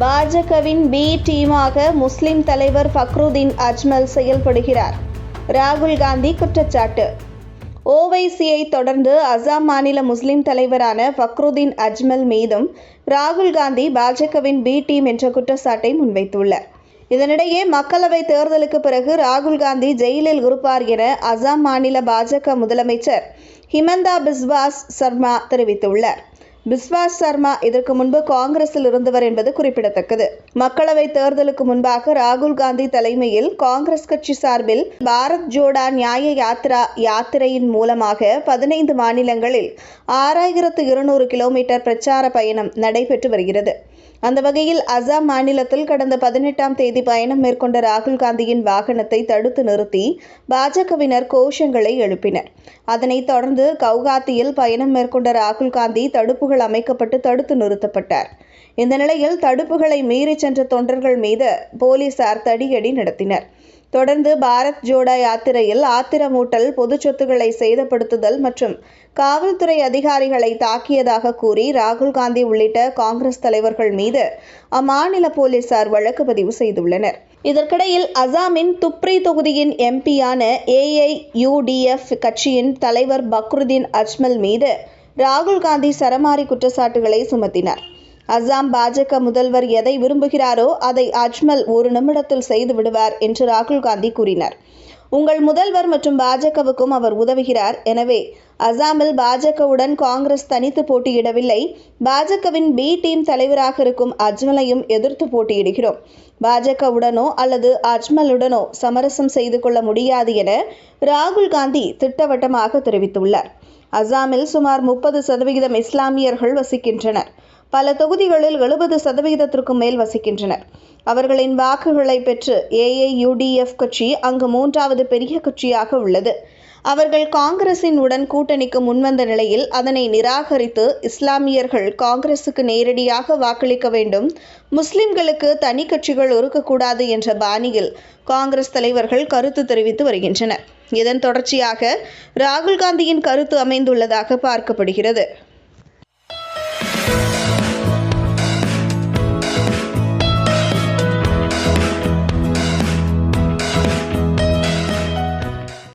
பாஜகவின் பி டீமாக முஸ்லிம் தலைவர் ஃபக்ருதீன் அஜ்மல் செயல்படுகிறார். ராகுல் காந்தி குற்றச்சாட்டு. ஓவைசியை தொடர்ந்து அசாம் மாநில முஸ்லிம் தலைவரான ஃபக்ருதீன் அஜ்மல் மீதும் ராகுல் காந்தி பாஜகவின் பி டீம் என்ற குற்றச்சாட்டை முன்வைத்துள்ளார். இதனிடையே மக்களவை தேர்தலுக்கு பிறகு ராகுல் காந்தி ஜெயிலில் இருப்பார் என அசாம் மாநில பாஜக முதலமைச்சர் ஹிமந்தா பிஸ்வாஸ் சர்மா தெரிவித்துள்ளார். பிஸ்வாஸ் சர்மா இதற்கு முன்பு காங்கிரஸில் இருந்தவர் என்பது குறிப்பிடத்தக்கது. மக்களவை தேர்தலுக்கு முன்பாக ராகுல் காந்தி தலைமையில் காங்கிரஸ் கட்சி சார்பில் பாரத் ஜோடா நியாய யாத்ரா யாத்திரையின் மூலமாக பதினைந்து மாநிலங்களில் ஆறாயிரத்து இருநூறு கிலோமீட்டர் பிரச்சார பயணம் நடைபெற்று வருகிறது. அந்த வகையில் அசாம் மாநிலத்தில் கடந்த பதினெட்டாம் தேதி பயணம் மேற்கொண்ட ராகுல் காந்தியின் வாகனத்தை தடுத்து நிறுத்தி பாஜகவினர் கோஷங்களை எழுப்பினர். அதனைத் தொடர்ந்து கவுகாத்தியில் பயணம் மேற்கொண்ட ராகுல் காந்தி தடுப்புகள் அமைக்கப்பட்டு தடுத்து நிறுத்தப்பட்டார். இந்த நிலையில் தடுப்புகளை மீறி சென்ற தொண்டர்கள் மீது போலீசார் தடியடி நடத்தினர். தொடர்ந்து பாரத் ஜோடா யாத்திரையில் ஆத்திரமூட்டல் பொது சொத்துக்களை சேதப்படுத்துதல் மற்றும் காவல்துறை அதிகாரிகளை தாக்கியதாக கூறி ராகுல் காந்தி உள்ளிட்ட காங்கிரஸ் தலைவர்கள் மீது அம்மாநில போலீசார் வழக்கு பதிவு செய்துள்ளனர். இதற்கிடையில் அசாமின் துப்ரி தொகுதியின் எம்பியான ஏஐயுடிஎஃப் கட்சியின் தலைவர் பக்ருதீன் அஜ்மல் மீது ராகுல் காந்தி சரமாரி குற்றச்சாட்டுகளை சுமத்தினார். அசாம் பாஜக முதல்வர் எதை விரும்புகிறாரோ அதை அஜ்மல் ஒரு நிமிடத்தில் செய்து விடுவார் என்று ராகுல் காந்தி கூறினார். உங்கள் முதல்வர் மற்றும் பாஜகவுக்கும் அவர் உதவுகிறார். எனவே அசாமில் பாஜகவுடன் காங்கிரஸ் தனித்து போட்டியிடவில்லை. பாஜகவின் பி டீம் தலைவராக இருக்கும் அஜ்மலையும் எதிர்த்து போட்டியிடுகிறோம். பாஜகவுடனோ அல்லது அஜ்மலுடனோ சமரசம் செய்து கொள்ள முடியாது என ராகுல் காந்தி திட்டவட்டமாக தெரிவித்துள்ளார். அசாமில் சுமார் முப்பது சதவிகிதம் இஸ்லாமியர்கள் வசிக்கின்றனர். பல தொகுதிகளில் எழுபது சதவிகிதத்திற்கும் மேல் வசிக்கின்றனர். அவர்களின் வாக்குகளை பெற்று ஏஏயுடிஎஃப் கட்சி அங்கு மூன்றாவது பெரிய கட்சியாக உள்ளது. அவர்கள் காங்கிரசின் உடன் கூட்டணிக்கு முன்வந்த நிலையில் அதனை நிராகரித்து இஸ்லாமியர்கள் காங்கிரசுக்கு நேரடியாக வாக்களிக்க வேண்டும் முஸ்லிம்களுக்கு தனி கட்சிகள் இருக்கக்கூடாது என்ற பாணியில் காங்கிரஸ் தலைவர்கள் கருத்து தெரிவித்து வருகின்றனர். இதன் தொடர்ச்சியாக ராகுல் காந்தியின் கருத்து அமைந்துள்ளதாக பார்க்கப்படுகிறது.